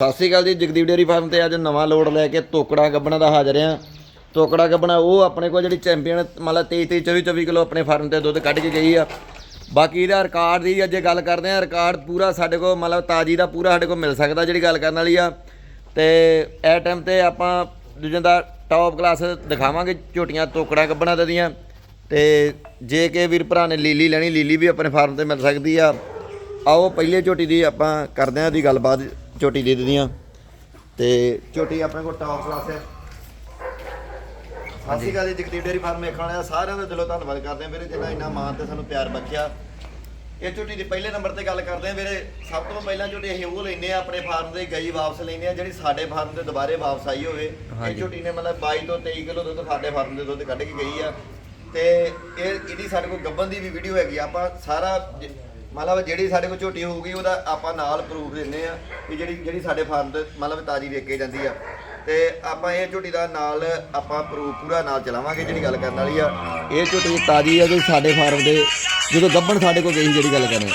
ਸਤਿ ਸ਼੍ਰੀ ਅਕਾਲ ਜੀ, Jagdeep dairy farm ਤੇ ਅੱਜ ਨਵਾਂ ਲੋਡ ਲੈ ਕੇ ਤੋਕੜਾ ਗੱਬਣਾ ਦਾ ਹਾਜ਼ਰ ਆ ਤੋਕੜਾ ਗੱਬਣਾ, ਉਹ ਆਪਣੇ ਕੋਲ ਜਿਹੜੀ ਚੈਂਪੀਅਨ, ਮਤਲਬ 23 23 24 24 ਕਿਲੋ ਆਪਣੇ ਫਾਰਮ ਤੇ ਦੁੱਧ ਕੱਢ ਕੇ ਗਈ ਆ। ਬਾਕੀ ਇਹਦਾ ਰਿਕਾਰਡ ਦੀ ਅੱਜ ਗੱਲ ਕਰਦੇ ਆ ਰਿਕਾਰਡ ਪੂਰਾ ਸਾਡੇ ਕੋਲ, ਮਤਲਬ ਤਾਜੀ ਦਾ ਪੂਰਾ ਸਾਡੇ ਕੋਲ ਮਿਲ ਸਕਦਾ ਜਿਹੜੀ ਗੱਲ ਕਰਨ ਵਾਲੀ ਆ। ਤੇ ਇਹ ਟਾਈਮ ਤੇ ਆਪਾਂ ਦੂਜਿਆਂ ਦਾ ਟੌਪ ਕਲਾਸ ਦਿਖਾਵਾਂਗੇ ਝੋਟੀਆਂ ਤੋਕੜਾ ਗੱਬਣਾ ਦੀਆਂ। ਤੇ ਜੇ ਕੇ ਵੀਰ ਭਰਾ ਨੇ ਲੀਲੀ ਲੈਣੀ, ਲੀਲੀ ਵੀ ਆਪਣੇ ਫਾਰਮ ਤੇ ਮਿਲ ਸਕਦੀ ਆ। ਆਓ, ਪਹਿਲੇ ਝੋਟੀ ਦੀ ਆਪਾਂ ਕਰਦੇ ਆਂ ਦੀ ਗੱਲਬਾਤ। ਝੋਟੀ ਦੇ ਦਿੰਦੀਆਂ। ਤੇ ਝੋਟੀ ਆਪਣੇ ਕੋਲ ਟੌਪ ਕਲਾਸ ਹੈ। ਸਾਸੀ ਕਾ ਦੀ ਜਗਦੀਪ ਡੇਰੀ ਫਾਰਮ ਵੇਖਣ ਵਾਲਿਆਂ ਸਾਰਿਆਂ ਦਾ ਦਿਲੋਂ ਧੰਨਵਾਦ ਕਰਦੇ ਆਂ ਵੀਰੇ ਜਿੰਨਾ ਇੰਨਾ ਮਾਣ ਤੇ ਸਾਨੂੰ ਪਿਆਰ ਬਖਸ਼ਿਆ। ਇਹ ਝੋਟੀ ਦੀ ਪਹਿਲੇ ਨੰਬਰ ਤੇ ਗੱਲ ਕਰਦੇ ਆਂ ਵੀਰੇ। ਸਭ ਤੋਂ ਪਹਿਲਾਂ ਝੋਟੀ ਅਸੀਂ ਉਹ ਲੈਨੇ ਆ ਆਪਣੇ ਫਾਰਮ ਦੇ ਗਈ ਵਾਪਸ ਲੈਨੇ ਆ ਜਿਹੜੀ ਸਾਡੇ ਫਾਰਮ ਤੇ ਦੁਬਾਰੇ ਵਾਪਸ ਆਈ ਹੋਵੇ। ਇਹ। ਝੋਟੀ ਨੇ ਮਤਲਬ 22 ਤੋਂ 23 ਕਿਲੋ ਦੁੱਧ ਸਾਡੇ ਫਾਰਮ ਦੇ ਦੁੱਧ ਕੱਢ ਕੇ ਗਈ ਆ। ਤੇ ਇਹ ਇਹਦੀ ਸਾਡੇ ਕੋਲ ਗੱਬਨ ਦੀ ਵੀ ਵੀਡੀਓ ਹੈਗੀ। ਆਪਾਂ ਸਾਰਾ ਮਤਲਬ ਜਿਹੜੀ ਸਾਡੇ ਕੋਲ ਝੋਟੀ ਹੋਊਗੀ, ਉਹਦਾ ਆਪਾਂ ਨਾਲ ਪ੍ਰੂਫ ਦਿੰਨੇ ਆ ਕਿ ਜਿਹੜੀ ਜਿਹੜੀ ਸਾਡੇ ਫਾਰਮ ਤੇ ਮਤਲਬ ਤਾਜੀ ਵੇਚੇ ਜਾਂਦੀ ਆ। ਤੇ ਆਪਾਂ ਇਹ ਝੋਟੀ ਦਾ ਨਾਲ ਆਪਾਂ ਪ੍ਰੂਫ ਪੂਰਾ ਨਾਲ ਚਲਾਵਾਂਗੇ ਜਿਹੜੀ ਗੱਲ ਕਰਨ ਵਾਲੀ ਆ। ਇਹ ਝੋਟੀ ਤਾਜੀ ਆ ਜਿਹੜੀ ਸਾਡੇ ਫਾਰਮ ਦੇ ਜਦੋਂ ਗੱਬਣ ਸਾਡੇ ਕੋਲ ਗਈ ਜਿਹੜੀ ਗੱਲ ਕਰਨੀ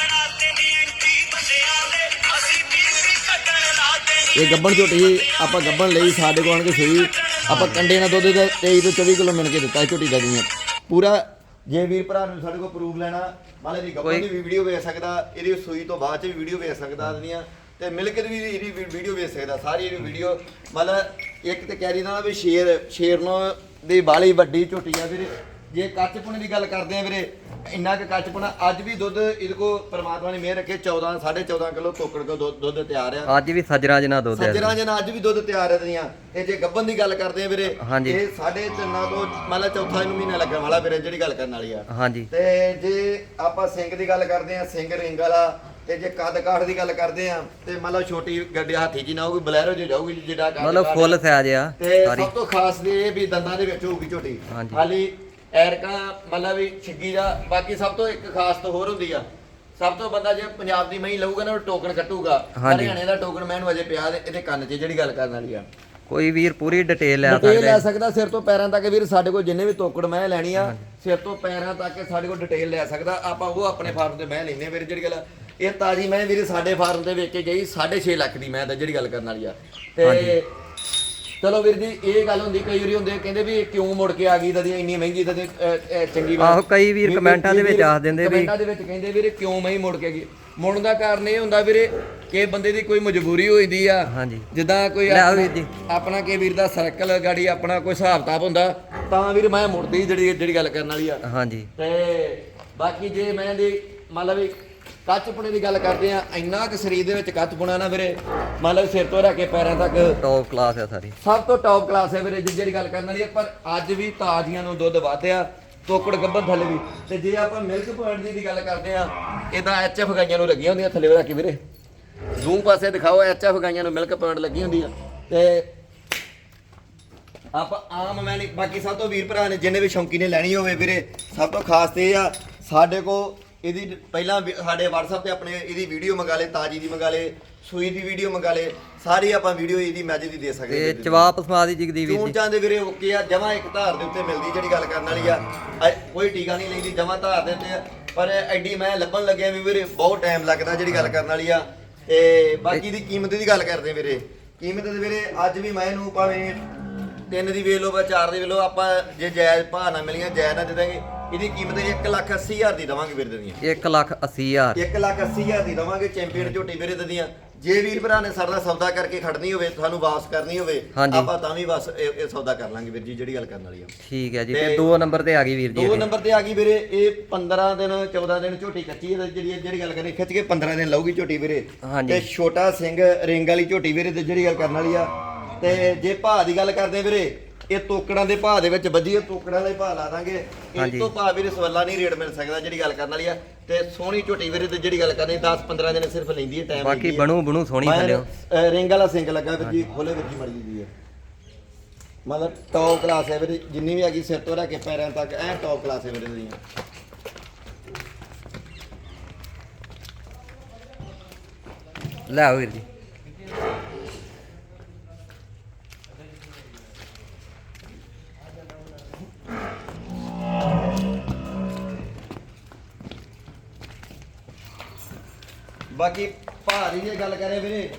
ਇਹ ਗੱਬਣ ਝੋਟੀ ਆਪਾਂ ਗੱਬਣ ਲਈ ਸਾਡੇ ਕੋਲ ਆਣ ਕੇ ਸਹੀ ਆਪਾਂ ਕੰਡੇ ਨਾਲ ਦੁੱਧ ਦਾ 23 ਤੋਂ 24 ਕਿਲੋ ਮਿਲ ਕੇ ਦਿੱਤਾ ਇਹ ਝੋਟੀ ਦਾ ਦੀਆਂ ਪੂਰਾ ਜੇ ਵੀਰ ਭਰਾ ਨੂੰ ਸਾਡੇ ਕੋਲ ਪ੍ਰੂਫ ਲੈਣਾ ਮਾਲੇ ਦੀ ਗੱਬਣ ਦੀ ਵੀ ਵੀਡੀਓ ਵੇਖ ਸਕਦਾ ਇਹਦੀ ਸੂਈ ਤੋਂ ਬਾਅਦ ਚ ਵੀ ਵੀਡੀਓ ਵੇਖ ਸਕਦਾ ਦੀਆਂ ਤੇ ਮਿਲਕ ਦੀ ਵੀ ਇਹਦੀ ਵੀਡੀਓ ਵੇਖ ਸਕਦਾ ਸਾਰੀ ਇਹਦੀ ਵੀਡੀਓ ਮਤਲਬ ਇੱਕ ਤੇ ਕਹਿ ਰਹੀ ਨਾ ਵੀ ਸ਼ੇਰ ਸ਼ੇਰ ਨੂੰ ਦੀ ਬਾਲੀ ਵੱਡੀ ਝੋਟੀ ਆ ਵੀਰੇ। ਜੇ ਕੱਚਪੁਣੇ ਦੀ ਗੱਲ ਕਰਦੇ ਆ ਵੀਰੇ ਇੰਨਾ ਕਿ ਕੱਚਪੁਣਾ ਅੱਜ ਵੀ ਦੁੱਧ ਇਹਦੇ ਕੋ ਪ੍ਰਮਾਤਮਾ ਨੇ ਮਿਹਰ ਰੱਖੇ 14 14.5 ਕਿਲੋ ਟੋਕੜ ਕੋ ਦੁੱਧ ਦੁੱਧ ਤਿਆਰ ਆ। ਅੱਜ ਵੀ ਸੱਜਣਾ ਜਨਾ ਦੁੱਧ ਹੈ ਸੱਜਣਾ ਜਨ ਅੱਜ ਵੀ ਦੁੱਧ ਤਿਆਰ ਹੈ ਦੀਆਂ ਜੇ ਗੱਬਨ ਦੀ ਗੱਲ ਕਰਦੇ ਆ ਵੀਰੇ ਹਾਂਜੀ। ਇਹ ਸਾਢੇ ਤਿੰਨਾਂ ਤੋਂ ਮੰਨ ਲਾ ਚੌਥਾ ਇਹਨੂੰ ਮਹੀਨਾ ਲੱਗਣ ਵਾਲਾ ਵੀਰੇ ਜਿਹੜੀ ਗੱਲ ਕਰਨ ਵਾਲੀ ਆ। ਹਾਂਜੀ। ਤੇ ਜੇ ਆਪਾਂ ਸਿੰਘ ਦੀ ਗੱਲ ਕਰਦੇ ਆ ਸਿੰਘ ਰਿੰਗ ਵਾਲਾ ਤੇ ਜੇ ਕੱਦ ਕਾਠ ਦੀ ਗੱਲ ਕਰਦੇ ਆ ਤੇ ਮੰਨ ਲਓ ਛੋਟੀ ਗੱਡੀ ਹਾਥੀ ਜੀ ਨਾ ਹੋਊਗੀ ਬਲੈਰੋ ਜੇ ਜਾਊਗੀ ਜਿਹੜਾ ਕੱਦ ਮਤਲਬ ਕਾਠ ਫੁੱਲ ਸਾਈਜ਼ ਆ ਤੇ ਸਾਰੀ। ਸਭ ਤੋਂ ਖਾਸ ਵੀ ਇਹ ਵੀ ਦੰਦਾਂ ਦੇ ਵਿੱਚ ਹੋਊਗੀ ਝੋਟੀ। ਹਾਂਜੀ। ਹਾਲੀ ਐਰਕਾ ਮਤਲਬ ਵੀ ਛਿੱਗੀ ਦਾ ਬਾਕੀ ਸਭ ਤੋਂ ਇੱਕ ਖਾਸ ਤੋਂ ਹੋਰ ਹੁੰਦੀ ਆ। ਸਭ ਤੋਂ ਬੰਦਾ ਜੇ ਪੰਜਾਬ ਦੀ ਮਹੀਂ ਲਊਗਾ ਨਾ ਉਹ ਟੋਕਨ ਕੱਟੂਗਾ ਹਾਂਜੀ। ਹਰਿਆਣੇ ਦਾ ਟੋਕਨ ਮੈਨੂੰ ਅਜੇ ਪਿਆ ਤੇ ਇਹਦੇ ਕੰਨ 'ਚ ਜਿਹੜੀ ਗੱਲ ਕਰਨ ਵਾਲੀ ਆ। ਕੋਈ ਵੀਰ ਪੂਰੀ ਡਿਟੇਲ ਲੈ ਡਿਟੇਲ ਲੈ ਸਕਦਾ ਸਕਦਾ ਸਿਰ ਤੋਂ ਪੈਰਾਂ ਤੱਕ ਵੀਰ ਸਾਡੇ ਕੋਲ ਜਿੰਨੇ ਵੀ ਤੋਕੜ ਮੈਂ ਲੈਣੀ ਆ ਸਿਰ ਤੋਂ ਪੈਰਾਂ ਤੱਕ ਸਾਡੇ ਕੋਲ ਡਿਟੇਲ ਲੈ ਸਕਦਾ। ਆਪਾਂ ਉਹ ਆਪਣੇ ਫਾਰਮ ਤੇ ਮੈਂ ਲੈਨੇ ਵੀਰ ਜਿਹੜੀ ਗੱਲ ਆ। ਇਹ ਤਾਜੀ ਮੈਂ ਵੀਰ ਸਾਡੇ ਫਾਰਮ ਤੇ ਵੇਚ ਕੇ ਗਈ 6.5 ਲੱਖ ਦੀ ਮੈਂ ਤਾਂ ਜਿਹੜੀ ਗੱਲ ਕਰਨ ਵਾਲੀ ਆ। ਤੇ ਚਲੋ ਵੀਰ ਜੀ ਇਹ ਗੱਲ ਹੁੰਦੀ ਕਈ ਵਾਰੀ ਹੁੰਦੇ ਕਹਿੰਦੇ ਵੀ ਇਹ ਕਿਉਂ ਮੁੜ ਕੇ ਆ ਗਈ ਤਦੀ ਇੰਨੀ ਮਹਿੰਗੀ ਤਦੀ ਚੰਗੀ ਆਹੋ, ਕਈ ਵੀਰ ਕਮੈਂਟਾਂ ਦੇ ਵਿੱਚ ਆਖ ਦਿੰਦੇ ਵੀ- ਕਮੈਂਟਾਂ ਦੇ ਵਿੱਚ ਕਹਿੰਦੇ ਵੀਰੇ ਕਿਉਂ ਮੈਂ ਮੁੜ ਕੇ ਗਈ? ਮੁੜਨ ਦਾ ਕਾਰਨ ਇਹ ਹੁੰਦਾ ਵੀਰੇ ਕਿ ਬੰਦੇ ਦੀ ਕੋਈ ਮਜਬੂਰੀ ਹੋ ਜਾਂਦੀ ਆ। ਹਾਂਜੀ। ਜਿੱਦਾਂ ਕੋਈ ਆਪਣਾ- ਕੀ ਵੀਰ ਦਾ ਸਰਕਲ ਗਾੜੀ ਆਪਣਾ ਕੋਈ ਹਿਸਾਬ ਕਿਤਾਬ ਹੁੰਦਾ ਤਾਂ ਵੀਰ ਮੈਂ ਮੁੜਦੀ ਜਿਹੜੀ ਜਿਹੜੀ ਗੱਲ ਕਰਨ ਵਾਲੀ ਆ। ਹਾਂਜੀ। ਤੇ ਬਾਕੀ ਜੇ ਮੈਂ ਦੀ ਮਤਲਬ ਕੱਚਪੁਣੇ ਦੀ ਗੱਲ ਕਰਦੇ ਆ ਇੰਨਾ ਕੁ ਸਰੀਰ ਦੇ ਵਿੱਚ ਕੱਚਪੁਣਾ ਨਾ ਵੀਰੇ। ਮਤਲਬ ਸਿਰ ਤੋਂ ਰੱਖ ਕੇ ਪੈਰਾਂ ਤੱਕ। ਟੌਪ ਕਲਾਸ ਆ ਸਾਰੀ। ਸਭ ਤੋਂ ਟੌਪ ਕਲਾਸ ਹੈ ਵੀਰੇ ਜਿ- ਜਿਹੜੀ ਗੱਲ ਕਰਨ ਵਾਲੀ ਹੈ ਪਰ ਅੱਜ ਵੀ ਤਾਜ਼ੀਆਂ ਨੂੰ ਦੁੱਧ ਵਧਿਆ ਤੋਕੜ ਗੱਬਨ ਥੱਲੇ ਵੀ। ਤੇ ਜੇ ਆਪਾਂ ਮਿਲਕ ਪੁਆਇੰਟ ਦੀ ਦੀ ਗੱਲ ਕਰਦੇ ਆ ਇਹਦਾ ਐਚਐਫ ਗਾਈਆਂ ਨੂੰ ਲੱਗੀਆਂ ਹੁੰਦੀਆਂ ਥੱਲੇ ਰੱਖ ਕੇ ਵੀਰੇ? ਜ਼ੂਮ ਪਾਸੇ ਦਿਖਾਓ ਐਚਐਫ ਗਾਈਆਂ ਨੂੰ ਮਿਲਕ ਪੁਆਇੰਟ ਲੱਗੀ ਹੁੰਦੀ ਆ। ਤੇ ਆਪਾਂ ਆਮ ਮੈਂ ਬਾਕੀ ਸਭ ਤੋਂ ਵੀਰ ਭਰਾ ਨੇ ਜਿੰਨੇ ਵੀ ਸ਼ੌਂਕੀ ਨੇ ਲੈਣੀ ਹੋਵੇ ਵੀਰੇ ਸਭ ਤੋਂ ਖਾਸ ਤੇ ਇਹ ਆ ਸਾਡੇ ਕੋ ਇਹਦੀ ਪਹਿਲਾਂ ਵੀ- ਸਾਡੇ WhatsApp ਤੇ ਆਪਣੇ ਇਹਦੀ ਵੀਡੀਓ ਮੰਗਾ ਲੇ ਤਾਜੀ ਦੀ ਮੰਗਾ ਲੇ ਸੂਈ ਦੀ ਵੀਡੀਓ ਮੰਗਾ ਲੇ ਸਾਰੀ ਆਪਾਂ ਵੀਡੀਓ ਇਹਦੀ ਮੈਚ ਦੀ ਦੇ ਸਕਦੇ ਤੇ ਵੀਰ ਜੀ। ਚਵਾਪ ਸਮਾਦੀ ਜਗਦੀ ਵੀਰ ਚੂਣ ਜੀ। ਚਾਂਦੇ ਵੀਰੇ ਓਕੇ ਆ ਜਮਾ ਇੱਕ ਧਾਰ ਦੇ ਉੱਤੇ ਮਿਲਦੀ ਜਿਹੜੀ ਗੱਲ ਕਰਨ ਵਾਲੀ ਆ। ਕੋਈ ਟੀਕਾ ਨਹੀਂ ਲੈਂਦੀ ਜਮਾ ਧਾਰ ਦੇ ਉੱਤੇ ਆ। ਪਰ ਐਡੀ ਮੈਂ ਲੱਭਣ ਲੱਗਿਆ ਵੀ ਵੀਰੇ ਬਹੁਤ ਟਾਈਮ ਲੱਗਦਾ ਜਿਹੜੀ ਗੱਲ ਕਰਨ ਵਾਲੀ ਆ। ਤੇ ਬਾਕੀ ਦੀ ਕੀਮਤ ਦੀ ਗੱਲ ਕਰਦੇ ਵੀਰੇ। ਕੀਮਤ ਦੇ ਵੀਰੇ ਅੱਜ ਵੀ ਮੈਂ ਇਹਨੂੰ ਭਾਵੇਂ ਤਿੰਨ ਦੀ ਵੇਚ ਲਓ ਜਾਂ ਚਾਰ ਦੀ ਵੇਚ ਲਓ ਆਪਾਂ ਜੇ ਜਾਇਜ਼ ਭਾਅ ਨਾ ਮਿਲੀਆਂ ਜਾਇਜ਼ ਨਾ ਦੇ ਦਾਂਗੇ। ਇਹਦੀ ਕੀਮਤ 1 ਲੱਖ 80 ਹਜ਼ਾਰ ਦੀ ਦਵਾਂਗੇ ਵੀਰ ਦੀਆਂ 1 ਲੱਖ 80 ਹਜ਼ਾਰ 1 ਲੱਖ 80 ਹਜ਼ਾਰ ਦੀ ਦਵਾਂਗੇ ਚੈਂਪੀਅਨ ਝੋਟੀ ਵੀਰੇ ਦਦੀਆਂ ਜੇ ਵੀਰ ਭਰਾ ਨੇ ਸਾਡਾ ਸੌਦਾ ਕਰਕੇ ਖੜਨੀ ਹੋਵੇ ਤੁਹਾਨੂੰ ਵਾਪਸ ਕਰਨੀ ਹੋਵੇ। ਆਪਾਂ ਤਾਂ ਵੀ ਬਸ ਇਹ ਸੌਦਾ ਕਰ ਲਾਂਗੇ ਵੀਰ ਜੀ ਜਿਹੜੀ ਗੱਲ ਕਰਨ ਵਾਲੀ ਆ ਠੀਕ ਹੈ ਜੀ ਤੇ 2 ਨੰਬਰ ਤੇ ਆ ਗਈ ਵੀਰ ਜੀ ਦੋ। ਨੰਬਰ ਤੇ ਆ ਗਈ ਵੀਰੇ ਇਹ 15 ਦਿਨ 14 ਦਿਨ ਝੋਟੀ ਕੱਚੀ ਹੈ ਜਿਹੜੀ ਜਿਹੜੀ ਗੱਲ ਕਰੀ ਖਿੱਚ ਕੇ 15 ਦਿਨ ਲਊਗੀ ਝੋਟੀ ਵੀਰੇ। ਤੇ ਛੋਟਾ ਸਿੰਘ ਰਿੰਗ ਵਾਲੀ ਝੋਟੀ ਵੀਰੇ ਤੇ ਜਿਹੜੀ ਗੱਲ ਕਰਨ ਵਾਲੀ ਆ ਤੇ ਜੇ ਭਾਅ ਦੀ ਗੱਲ ਕਰਦੇ ਵੀਰੇ ਇਹ ਤੋਕੜਾਂ ਦੇ ਭਾਅ ਦੇ ਵਿੱਚ ਵਧੀਆ ਤੋਕੜਾਂ ਦੇ ਭਾਅ ਲਾ ਦਾਂਗੇ। ਇਹ ਹਾਂਜੀ। ਤੋਂ ਭਾਅ ਵੀਰੇ ਸਵਾਲਾ ਨਹੀਂ ਰੇਟ ਮਿਲ ਸਕਦਾ ਜਿਹੜੀ ਗੱਲ ਕਰਨ ਵਾਲੀ ਆ। ਤੇ ਸੋਹਣੀ ਝੋਟੀ ਵੀਰੇ ਤੇ ਜਿਹੜੀ ਗੱਲ ਕਰਨੀ 10 15 ਦਿਨ ਸਿਰਫ ਲੈਂਦੀ ਹੈ ਟਾਈਮ ਬਾਕੀ ਬਣੂ ਬਣੂ ਸੋਹਣੀ ਥੱਲਿਓ ਰਿੰਗ ਵਾਲਾ ਸਿੰਕ ਲੱਗਾ ਵੀਰ ਜੀ ਖੋਲੇ ਜੀ ਮੜੀ ਦੀ ਹੈ। ਮਤਲਬ ਟੌਪ ਕਲਾਸ ਹੈ ਵੀਰੇ ਜਿੰਨੀ ਵੀ ਹੈਗੀ ਸਿਰ ਤੋਂ ਲੈ ਕੇ ਪੈਰਾਂ ਤੱਕ ਐ ਟੌਪ ਕਲਾਸ ਹੈ ਵੀਰੇ ਦੀਆਂ ਲੈ ਵੀਰ ਜੀ। ਬਾਕੀ ਭਾਰੀ ਦੀ ਗੱਲ ਕਰੇ ਵੀਰੇ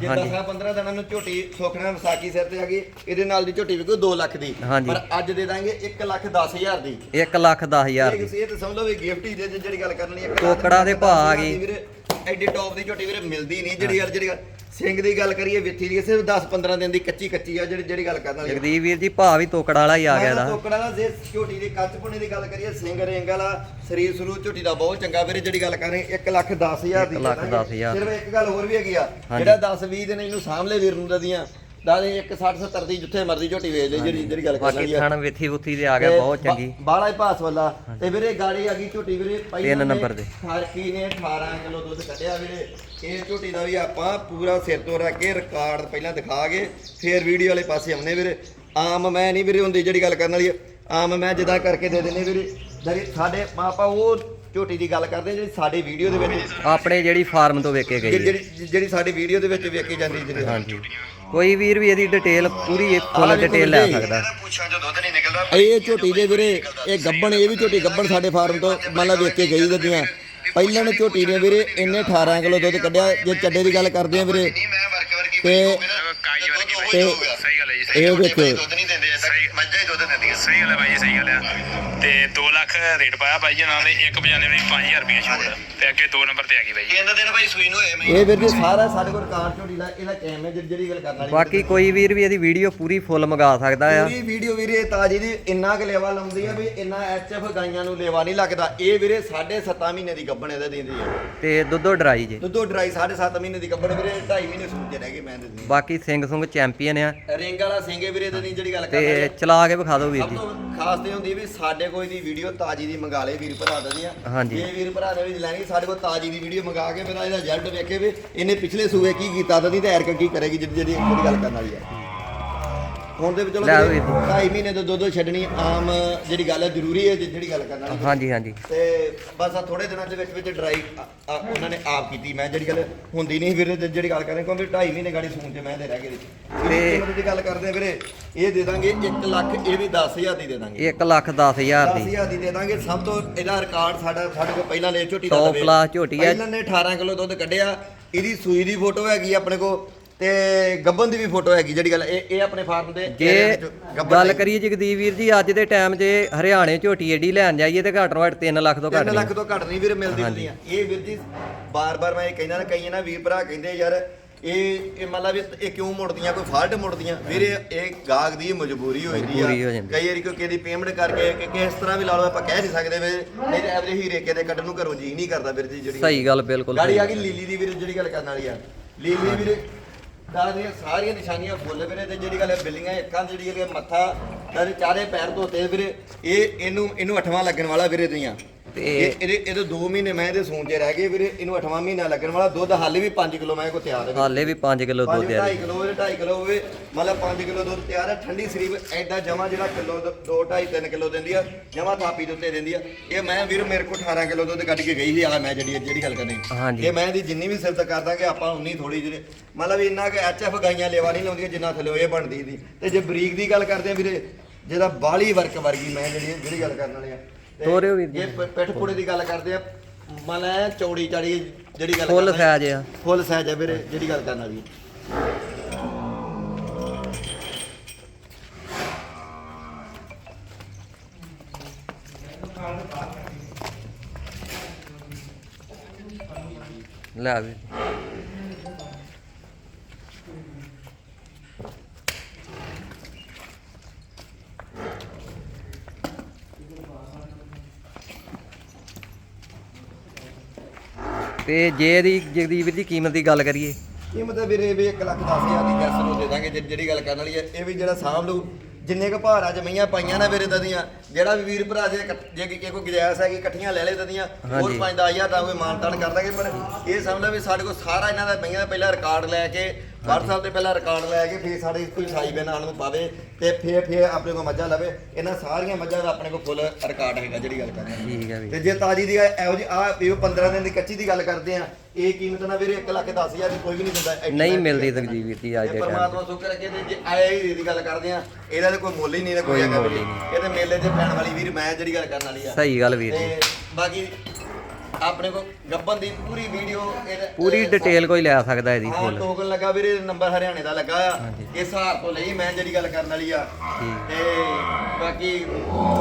ਜੇ ਹਾਂਜੀ। 10 15 ਦਿਨਾਂ ਨੂੰ ਝੋਟੀ ਸੋਖਣਾ ਵਿਸਾਖੀ ਸਿਰ ਤੇ ਆ ਗਈ ਇਹਦੇ ਨਾਲ ਦੀ ਝੋਟੀ ਵਿਕੂ 2 ਲੱਖ ਦੀ ਹਾਂਜੀ। ਪਰ ਅੱਜ ਦੇ ਦਾਂਗੇ 1 ਲੱਖ 10 ਹਜ਼ਾਰ ਦੀ 1 ਲੱਖ 10 ਹਜ਼ਾਰ ਦੀ ਇਹ ਤਾਂ ਸਮਝ ਲਓ ਵੀ ਗਿਫਟ ਹੀ ਦੇ ਜਿਹੜੀ ਗੱਲ ਕਰਨੀ ਹੈ ਟੋਕੜਾ ਦੇ ਭਾਅ ਆ ਗਈ। ਵੀਰੇ ਐਡੀ ਟੌਪ ਦੀ ਝੋਟੀ ਵੀਰੇ ਮਿਲਦੀ ਨਹੀਂ ਜਿਹੜੀ ਗੱਲ ਜਿਹੜੀ ਗੱਲ ਸਿੰਘ ਦੀ ਗੱਲ ਕਰੀਏ ਵਿੱਥੀ ਦੀ ਸਿਰਫ 10 15 ਦਿਨ ਦੀ ਕੱਚੀ ਕੱਚੀ ਆ ਜਿਹੜੀ ਜਿਹੜੀ ਗੱਲ ਕਰਨ ਵਾਲੀ। ਜਗਦੀਪ ਵੀਰ ਜੀ ਭਾਅ ਵੀ ਤੋਕੜ ਵਾਲਾ ਹੀ ਆ ਗਿਆ ਦਾ ਟੋਕੜਾ ਦਾ ਜੇ ਝੋਟੀ ਦੀ ਕੱਚ ਪੁਣੇ ਦੀ ਗੱਲ ਕਰੀਏ ਸਿੰਘ ਰਿੰਗ ਵਾਲਾ ਸਰੀਰ ਸਰੂ ਝੋਟੀ ਦਾ ਬਹੁਤ ਚੰਗਾ ਵੀਰੇ ਜਿਹੜੀ ਗੱਲ ਕਰ ਰਹੇ 1 ਲੱਖ 10 ਹਜ਼ਾਰ ਦੀ ਇੱਕ ਲੱਖ ਦੇ ਦਸ ਦਾਂਗੇ। ਹਜ਼ਾਰ। ਸਿਰਫ ਇੱਕ ਗੱਲ ਹੋਰ ਵੀ ਹੈਗੀ ਆ। ਜਿਹੜਾ 10 20 ਦਿਨ ਇਹਨੂੰ ਸਾਹਮਣੇ ਵੀਰ ਨੂੰ ਦਦੀਆਂ ਦਾਦੇ 1 60 70 ਦੀ ਜਿੱਥੇ ਮਰਜ਼ੀ ਝੋਟੀ ਵੇਚ ਲੈ ਜਿਹੜੀ ਜਿਹੜੀ ਗੱਲ ਕਰ ਆ। ਥਣ ਵਿੱਥੀ ਬੁੱਥੀ ਤੇ ਆ ਗਿਆ ਬਹੁਤ ਚੰਗੀ। ਬਾਲਾ ਹੀ ਭਾਸ ਵਾਲਾ। ਤੇ ਵੀਰੇ ਗਾੜੀ ਆ ਗਈ ਝੋਟੀ ਵੀਰੇ ਤਿੰਨ ਨੰਬਰ ਦੇ। ਖਾਰਕੀ ਨੇ 18 ਕਿਲੋ ਦੁੱਧ ਕੱਢਿਆ ਵੀਰੇ। ਇਹ ਝੋਟੀ ਦਾ ਵੀ ਆਪਾਂ ਪੂਰਾ ਸਿਰ ਤੋਂ ਰੱਖ ਕੇ ਰਿਕਾਰਡ ਪਹਿਲਾਂ ਦਿਖਾ ਕੇ ਫੇਰ ਵੀਡੀਓ ਵਾਲੇ ਪਾਸੇ ਆਉਨੇ ਵੀਰੇ। ਆਮ ਮੈਂ ਨਹੀਂ ਵੀਰੇ ਹੁੰਦੀ ਜਿਹੜੀ ਗੱਲ ਕਰਨ ਵਾਲੀ। ਆ ਆਮ ਮੈਂ ਜਿੱਦਾਂ ਕਰਕੇ ਦੇ ਦਿੰਨੇ ਵੀਰੇ। ਜਿਹੜੀ ਸਾਡੇ ਆਪਾਂ ਉਹ ਝੋਟੀ ਦੀ ਗੱਲ ਕਰਦੇ ਜਿਹੜੀ ਸਾਡੇ ਵੀਡੀਓ ਦੇ ਵਿੱਚ ਆਪਣੇ ਜਿਹੜੀ ਫਾਰਮ ਤੋਂ ਵੇਕੇ ਗਈ। ਜਿਹੜੀ ਜਿਹੜੀ ਸਾਡੀ ਵੀਡੀਓ ਦੇ ਵਿੱਚ ਵੇਖੀ ਜਾਂਦੀ ਜਿਹੜੀ ਹਾਂਜੀ। ਕੋਈ ਵੀਰ ਵੀ ਇਹਦੀ ਡਿਟੇਲ ਪੂਰੀ ਫੁੱਲ ਡਿਟੇਲ ਲੈ ਸਕਦਾ। ਇਹ ਝੋਟੀ ਦੇ ਵੀਰੇ ਇਹ ਗੱਬਣ ਇਹ ਵੀ ਝੋਟੀ ਗੱਬਣ ਸਾਡੇ ਫਾਰਮ ਤੋਂ ਮਤਲਬ ਵੇਖ ਕੇ ਗਈ ਦਿੱਤੀਆਂ ਪਹਿਲਾਂ ਨੇ ਝੋਟੀ ਨੇ ਵੀਰੇ ਇੰਨੇ 18 ਕਿਲੋ ਦੁੱਧ ਕੱਢਿਆ ਜੇ ਚੱਡੇ ਦੀ ਗੱਲ ਕਰਦੇ ਆ ਵੀਰੇ। ਨਹੀਂ ਮੈਂ ਵਰਕ ਵਰਗੀ ਤੇ ਕਾਈ ਵਰਗੀ ਤੇ ਸਹੀ ਗੱਲ ਹੈ ਜੀ ਇਹ ਵੇਖੋ ਦੁੱਧ ਨਹੀਂ ਦਿੰਦੇ ਸਹੀ ਮੱਝਾਂ ਹੀ ਦੁੱਧ ਦਿੰਦੀਆਂ ਸਹੀ ਗੱਲ ਹੈ ਭਾਈ ਜੀ, ਸਹੀ ਗੱਲ ਹੈ ਤੇ 2 ਲੱਖ ਰੇਟ ਪਾਇਆ ਭਾਈ ਜੀ ਨਾਲ ਦੇ ਇੱਕ ਬਜਾਨੇ ਵੀ 5000 ਰੁਪਏ ਛੋੜ ਤੇ ਅੱਗੇ 2 ਨੰਬਰ ਤੇ ਆ ਗਈ ਭਾਈ ਜੀ। ਤਿੰਨ ਦਿਨ ਭਾਈ ਸੂਈ ਨੂੰ ਹੋਏ ਮੈਂ। ਇਹ ਵੀਰ ਜੀ ਸਾਰਾ ਸਾਡੇ ਕੋਲ ਕਾਰ ਝੋਟੀ ਦਾ ਇਹਦਾ ਕੈਮ ਹੈ ਜਿਹੜੀ- ਜਿਹੜੀ ਗੱਲ ਕਰਨ ਵਾਲੀ ਬਾਕੀ ਕੋਈ ਵੀਰ ਵੀ ਇਹਦੀ ਵੀਡੀਓ ਪੂਰੀ ਫੁੱਲ ਮੰਗਾ ਸਕਦਾ ਆ। ਪੂਰੀ ਵੀਡੀਓ ਵੀਰੇ ਤਾਜੀ ਦੀ ਇੰਨਾ ਕੁ ਲੇਵਾ ਲਾਉਂਦੀ ਆ ਵੀ ਇੰਨਾ ਐਚਐਫ ਗਾਈਆਂ ਨੂੰ ਲੇਵਾ ਨਹੀਂ ਲੱਗਦਾ। ਇਹ ਵੀਰੇ 7.5 ਮਹੀਨੇ ਦੀ ਗੱਭਣ ਇਹਦਾ ਦਿੰਦੀ ਆ। ਤੇ ਦੁੱਧੋ ਡਰਾਈ ਜੇ। ਦੁੱਧੋ ਡਰਾਈ 7.5 ਮਹੀਨੇ ਦੀ ਗੱਭਣ ਵੀਰੇ 2.5 ਮਹੀਨੇ ਸੂਜੇ ਰਹਿ ਗਏ ਮੈਂ ਦਿੰਦੀ ਬਾਕੀ ਸਿੰਘ ਸੁੰਗ ਚੈਂਪੀਅਨ ਆ। ਰਿੰਗ ਵਾਲਾ ਸਿੰਘੇ ਵੀਰੇ ਦੇ ਨਹੀਂ ਜਿਹੜੀ ਗੱਲ ਤੇ ਚਲਾ ਕੇ ਵਿਖਾ ਦਿਓ ਵੀਰ ਜੀ। ਤੋਂ ਖਾਸ ਤੇ ਹੁੰਦੀ ਵੀ ਸਾਡੇ ਕੋਈ ਦੀ ਵੀਡੀਓ ਤਾਜੀ ਦੀ ਮੰਗਾ ਲੇ ਵੀਰ ਭਰਾ ਦਦੀਆਂ ਹਾਂਜੀ। ਜੇ ਵੀਰ ਭਰਾ ਨੇ ਵੀ ਲੈਣੀ ਸਾਡੇ ਕੋਲ ਤਾਜੀ ਦੀ ਵੀਡੀਓ ਮੰਗਾ ਕੇ ਫਿਰ ਇਹਦਾ ਰਿਜ਼ਲਟ ਵੇਖੇ ਵੀ ਇਹਨੇ ਪਿਛਲੇ ਸੂਏ ਕੀ ਕੀਤਾ ਦਦੀ ਤੇ ਐਰਕ ਕੀ ਕਰੇਗੀ ਜਿਹੜੀ ਜਿਹੜੀ ਜਿਹੜੀ ਗੱਲ ਕਰਨ ਵਾਲੀ ਹੈ। ਹੁਣ ਦੇ ਵਿੱਚ ਚਲੋ ਲੈ ਵੀਰੇ ਵੀਰ ਜੀ। ਢਾਈ ਮਹੀਨੇ ਤੋਂ ਦੁੱਧ ਛੱਡਣੀ ਆਮ ਜਿਹੜੀ ਗੱਲ ਹੈ ਜ਼ਰੂਰੀ ਹੈ ਜਿਹੜੀ ਗੱਲ ਕਰਨ ਹਾਂਜੀ ਹਾਂਜੀ। ਤੇ ਬਸ ਆ ਥੋੜੇ ਦਿਨਾਂ ਦੇ ਵਿੱਚ ਵਿੱਚ ਡਰਾਈ ਉਹਨਾਂ ਨੇ ਆਪ ਕੀਤੀ। ਮੈਂ ਜਿਹੜੀ ਗੱਲ ਹੁੰਦੀ ਨਹੀਂ ਵੀਰੇ ਤੇ ਜਿਹੜੀ ਗੱਲ ਕਰ ਰਹੇ ਕਿਉਂਕਿ 2.5 ਮਹੀਨੇ ਗਾੜੀ ਸੂਣ ਚ ਮੈਂ ਦੇ ਰਹਿ ਗਏ ਤੇ- ਤੇ ਦੀ ਗੱਲ ਕਰਦੇ ਆ ਵੀਰੇ ਇਹ ਦੇ ਦਾਂਗੇ 1 ਲੱਖ ਇਹ ਵੀ 10000 ਦੀ ਦੇ ਦਾਂਗੇ। 1 ਲੱਖ 10000 ਦੀ। 10000 ਦੀ ਦੇ ਦਾਂਗੇ। ਸਭ ਤੋਂ ਇਹਦਾ ਰਿਕਾਰਡ ਸਾਡਾ ਸਾਡੇ ਕੋਲ ਪਹਿਲਾਂ ਲੈ ਝੋਟੀ ਦਾ ਝੋਟੀ ਹੈ। ਪਹਿਲਾਂ ਨੇ 18 ਕਿਲੋ ਦੁੱਧ ਕੱਢਿਆ। ਇਹਦੀ ਸੂਈ ਦੀ ਫੋਟੋ ਹੈਗੀ ਆ ਆਪਣੇ ਕੋਲ। ਤੇ ਗੱਬਨ ਦੀ ਵੀ ਫੋਟੋ ਹੈਗੀ ਜਿਹੜੀ ਗੱਲ ਇਹ ਇਹ ਆਪਣੇ ਫਾਰਮ ਦੇ ਜੇ ਗੱਲ। ਕਰੀਏ ਜਗਦੀਪ ਵੀਰ ਜੀ ਅੱਜ ਦੇ ਟਾਈਮ 'ਚ ਹਰਿਆਣੇ ਝੋਟੀ ਏਡੀ ਲੈਣ ਜਾਈਏ ਤੇ ਘੱਟ ਤੋਂ ਘੱਟ 3 ਲੱਖ ਤੋਂ ਘੱਟ 3 ਨਹੀਂ। ਲੱਖ ਤੋਂ ਘੱਟ ਨਹੀਂ ਵੀਰ ਮਿਲਦੀ ਹੁੰਦੀਆਂ ਇਹ ਵੀਰ ਜੀ ਬਾਰ-ਬਾਰ ਮੈਂ ਇਹ ਕਹਿੰਦਾ ਨਾ ਕਈ ਨਾ ਵੀਰ ਭਰਾ ਕਹਿੰਦੇ ਯਾਰ ਇਹ ਇਹ ਮਤਲਬ ਵੀ ਇਹ ਕਿਉਂ ਮੁੜਦੀਆਂ ਕੋਈ ਫਾਲਟ ਮੁੜਦੀਆਂ? ਵੀਰੇ ਇਹ ਗਾਹਕ ਦੀ ਮਜਬੂਰੀ ਹੋ ਆ। ਜਾਂਦੀ। ਕਈ ਵਾਰੀ ਕੋਈ ਕਿਹਦੀ ਪੇਮੈਂਟ ਕਰਕੇ ਕਿ ਕਿਸ ਤਰ੍ਹਾਂ ਵੀ ਲਾ ਲਓ ਆਪਾਂ ਕਹਿ ਨਹੀਂ ਸਕਦੇ ਵੀ ਨਹੀਂ ਤੇ ਐਵਰੇ ਹੀਰੇ ਕੇ ਦੇ ਕੱਢਣ ਨੂੰ ਘਰੋਂ ਜੀ ਨਹੀਂ ਕਰਦਾ ਵੀਰ ਜੀ ਜਿਹੜੀ ਸਹੀ ਗੱਲ ਬਿਲਕੁਲ ਗਾੜੀ ਆ ਗਈ ਲੀਲੀ ਦੀ ਵੀਰੇ ਜਿਹੜੀ ਗੱਲ ਕਰਨ ਵਾਲੀ ਆ। ਲੀਲੀ ਵੀਰੇ ਦਾ ਦੀਆਂ ਸਾਰੀਆਂ ਨਿਸ਼ਾਨੀਆਂ ਫੁੱਲ ਵੀਰੇ ਤੇ ਜਿਹੜੀ ਗੱਲ ਹੈ ਬਿੱਲੀਆਂ, ਅੱਖਾਂ ਜਿਹੜੀ ਹੈ, ਮੱਥਾ, ਤੇ ਚਾਰੇ ਪੈਰ ਧੋਤੇ ਵੀਰੇ। ਇਹ ਇਹਨੂੰ ਇਹਨੂੰ ਅਠਵਾਂ ਲੱਗਣ ਵਾਲਾ ਵੀਰੇ ਦੀਆਂ ਤੇ ਇਹ ਇਹਦੇ ਇਹਦੇ 2 ਮਹੀਨੇ ਮੈਂ ਇਹਦੇ ਸੂਣ 'ਚ ਰਹਿ ਗਏ ਵੀਰੇ ਇਹਨੂੰ 8ਵਾਂ ਮਹੀਨਾ ਲੱਗਣ ਵਾਲਾ ਦੁੱਧ ਹਾਲੇ ਵੀ 5 ਕਿਲੋ ਮੈਂ ਕੋ ਤਿਆਰ ਹੈ ਹਾਲੇ ਵੀ 5 ਕਿਲੋ ਦੁੱਧ ਆ 2.5 ਕਿਲੋ ਹੋਵੇ 2.5 ਕਿਲੋ ਹੋਵੇ ਮਤਲਬ 5 ਕਿਲੋ ਦੁੱਧ ਤਿਆਰ ਹੈ ਠੰਡੀ ਸਰੀਰ ਐਡਾ ਜਮਾ ਜਿਹੜਾ ਕਿਲੋ 2 2.5 3 ਕਿਲੋ ਦਿੰਦੀ ਆ ਜਮਾ ਥਾਪੀ ਦੇ ਉੱਤੇ ਦਿੰਦੀ ਆ। ਇਹ ਮੈਂ ਵੀਰ ਮੇਰੇ ਕੋਲ 18 ਕਿਲੋ ਦੁੱਧ ਕੱਢ ਕੇ ਗਈ ਸੀ ਆ ਮੈਂ ਜਿਹੜੀ ਜਿਹੜੀ ਗੱਲ ਕਰਨੀ। ਹਾਂਜੀ। ਇਹ ਮੈਂ ਇਹਦੀ ਜਿੰਨੀ ਵੀ ਸਿਫਤ ਕਰਦਾ ਕਿ ਆਪਾਂ ਉਨੀ ਥੋੜੀ ਜਿਹੀ ਮਤਲਬ ਇੰਨਾ ਕਿ ਐਚਐਫ ਗਾਈਆਂ ਲੇਵਾ ਨਹੀਂ ਲਾਉਂਦੀਆਂ ਜਿੰਨਾ ਥੱਲੇ ਇਹ ਬਣਦੀ ਦੀ ਤੇ ਜੇ ਬਰੀਕ ਦੀ ਗੱਲ ਕਰਦੇ ਆ ਵੀਰੇ ਜਿਹਦਾ ਬਾਲੀ ਵਰਕ ਵਰਗੀ ਮੈਂ ਜਿਹੜੀ ਜਿਹੜੀ ਗੱਲ ਕਰਨ ਵਾਲੇ ਆ। ਤੇ ਤੋਰਿਓ ਵੀਰ ਜੀ। ਜੇ ਪ- ਪਿੱਠ ਪੁੜੇ ਦੀ ਗੱਲ ਕਰਦੇ ਆ ਮਨ ਐ ਚੌੜੀ ਚਾੜੀ ਜਿਹੜੀ ਗੱਲ ਫੁੱਲ ਕਰਨਾ- ਆ। ਫੁੱਲ ਸਾਈਜ਼ ਆ ਵੀਰੇ ਜਿਹੜੀ ਗੱਲ ਕਰਨ ਵਾਲੀ ਲੈ ਵੀਰ ਤੇ ਜੇ ਇਹਦੀ ਜਗਦੀਪ ਵੀਰ ਦੀ ਕੀਮਤ ਦੀ ਗੱਲ ਕਰੀਏ ਕੀਮਤ ਵੀਰੇ ਵੀ 1 ਲੱਖ 10 ਹਜ਼ਾਰ ਦੀ ਗੈਸ ਨੂੰ ਦੇ ਦਾਂਗੇ ਜੇ- ਜਿਹੜੀ ਗੱਲ ਕਰਨ ਵਾਲੀ ਹੈ ਇਹ ਵੀ ਜਿਹੜਾ ਸਾਂਭ ਲੂ ਜਿੰਨੇ ਕ ਭਾਰ ਅੱਜ ਮਈਆਂ ਪਾਈਆਂ ਨਾ ਵੀਰੇ ਦਦੀਆਂ ਜਿਹੜਾ ਵੀ ਵੀਰ ਭਰਾ ਜੇ ਇਕੱਠ- ਜੇ ਕਿ ਕੋਈ ਗੁਜਾਇਸ਼ ਹੈ ਕਿ ਇਕੱਠੀਆਂ ਲੈ ਲੈ ਦਦੀਆਂ ਹੋਰ ਹਾਂਜੀ। 5-10000 ਦਾ ਕੋਈ ਮਾਨਤਾਨ ਕਰ ਦਾਂਗੇ ਪਰ ਇਹ ਸਮਝ ਲਓ ਵੀ ਸਾਡੇ ਕੋਲ ਸਾਰਾ ਇਹਨਾਂ ਦਾ ਮਈਆਂ ਦਾ ਪਹਿਲਾਂ ਰਿਕਾਰਡ ਲੈ ਕੇ WhatsApp ਤੇ ਪਹਿਲਾਂ ਰਿਕਾਰਡ ਲੈ ਕੇ ਫਿਰ ਸਾਡੇ ਕੋਈ ਸਾਈ ਬਿਨ ਆਣ ਨੂੰ ਪਾਵੇ ਤੇ ਫਿਰ ਫਿਰ ਆਪਣੇ ਕੋਲ ਮੱਝਾਂ ਲਵੇ। ਇਹਨਾਂ ਸਾਰੀਆਂ ਮੱਝਾਂ ਦਾ ਆਪਣੇ ਕੋਲ ਫੁੱਲ ਰਿਕਾਰਡ ਹੈਗਾ ਜਿਹੜੀ ਗੱਲ ਠੀਕ ਹੈ ਤੇ ਜੇ ਤਾਜੀ ਦੀ ਇਹੋ ਜਿਹੀ ਆ ਉਹ 15 ਦਿਨ ਦੀ ਕੱਚੀ ਦੀ ਗੱਲ ਕਰਦੇ ਆ ਇਹ ਕੀਮਤ ਨਾ ਵੀਰੇ 1 ਲੱਖ 10 ਹਜ਼ਾਰ ਦੀ ਕੋਈ ਵੀ ਨਹੀਂ ਦਿੰਦਾ। ਨਹੀਂ ਮਿਲਦੀ ਵੀਰ ਦੀ ਅੱਜ ਤੇ ਦੇ ਟਾਈਮ ਪਰਮਾਤਮਾ ਸ਼ੁਕਰ ਹੈ ਕਿ ਇਹਦੇ ਜੇ ਆਏ ਹੀ ਦੀ ਗੱਲ ਕਰਦੇ ਆ ਇਹਦਾ ਤੇ ਕੋਈ ਮੁੱਲ ਹੀ ਨਹੀਂ ਨਾ ਕੋਈ ਹੈਗਾ ਮੁੱਲ ਹੀ ਵੀਰੇ। ਨਹੀਂ। ਇਹਦੇ ਮੇਲੇ 'ਚ ਪੈਣ ਵਾਲੀ ਵੀਰ ਮੈਂ ਜਿਹੜੀ ਗੱਲ ਕਰਨ ਵਾਲੀ ਆ। ਸਹੀ ਗੱਲ ਵੀਰ ਜੀ। ਤੇ ਬਾਕੀ ਆਪਣੇ ਕੋਲ ਗੱਬਨ ਦੀ ਪੂਰੀ ਵੀਡੀਓ ਪੂਰੀ ਡਿਟੇਲ ਕੋਈ ਲੈ ਸਕਦਾ ਇਹਦੀ ਹਾਂ ਫੁੱਲ ਟੋਕਨ ਲੱਗਾ ਵੀਰੇ ਨੰਬਰ ਹਰਿਆਣੇ ਦਾ ਲੱਗਾ ਆ। ਹਾਂਜੀ। ਇਸ ਹਾਰ ਤੋਂ ਲਈ ਮੈਂ ਜਿਹੜੀ ਗੱਲ ਕਰਨ ਵਾਲੀ ਆ। ਠੀਕ। ਤੇ ਬਾਕੀ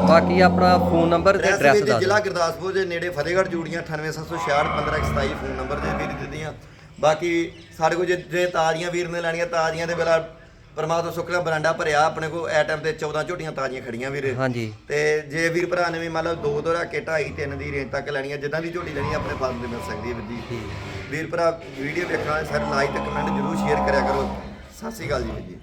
ਬਾਕੀ ਆਪਣਾ ਫੋਨ ਨੰਬਰ ਤੇ ਐਡਰੈਸ ਐਡਰੈਸ ਦੱਸ ਜ਼ਿਲ੍ਹਾ ਦਿਓ ਗੁਰਦਾਸਪੁਰ ਦੇ ਨੇੜੇ ਫਤਿਹਗੜ੍ਹ ਜੂੜੀਆਂ 98766 1527 ਫੋਨ ਨੰਬਰ ਦੇ ਵੀਰ ਦਿੱਤੀਆਂ। ਬਾਕੀ ਸਾਡੇ ਕੋਲ ਜੇ ਜੇ ਤਾਜ਼ੀਆਂ ਵੀਰ ਨੇ ਲੈਣੀਆਂ ਤਾਜ਼ੀਆਂ ਦੇ ਵੇਲਾ ਪਰਮਾਤਮਾ ਸੁਖਲਾ ਬਰਾਂਡਾ ਭਰਿਆ ਆਪਣੇ ਕੋਲ ਐ ਟਾਈਮ ਤੇ 14 ਝੋਟੀਆਂ ਤਾਜ਼ੀਆਂ ਖੜੀਆਂ ਵੀਰ। ਹਾਂਜੀ। ਤੇ ਜੇ ਵੀਰ ਭਰਾ ਨੇ ਵੀ ਮੰਨ ਲਓ ਦੋ ਦੋ ਰੱਖ ਕੇ 2.5 3 ਦੀ ਰੇਂਜ ਤੱਕ ਲੈਣੀ ਹੈ ਜਿੱਦਾਂ ਦੀ ਝੋਟੀ ਲੈਣੀ ਹੈ ਆਪਣੇ ਫਾਰਮ ਤੇ ਮਿਲ ਸਕਦੀ ਹੈ ਵੀਰ ਜੀ ਵੀਰ ਭਰਾ ਵੀਡੀਓ ਵੇਖਣਾ ਸਰ ਲਾਈਕ ਤੇ ਕਮੈਂਟ ਜਰੂਰ ਸ਼ੇਅਰ ਕਰਿਆ ਕਰੋ। ਸਤਿ ਸ਼੍ਰੀ ਅਕਾਲ ਜੀ ਵੀਰ ਜੀ।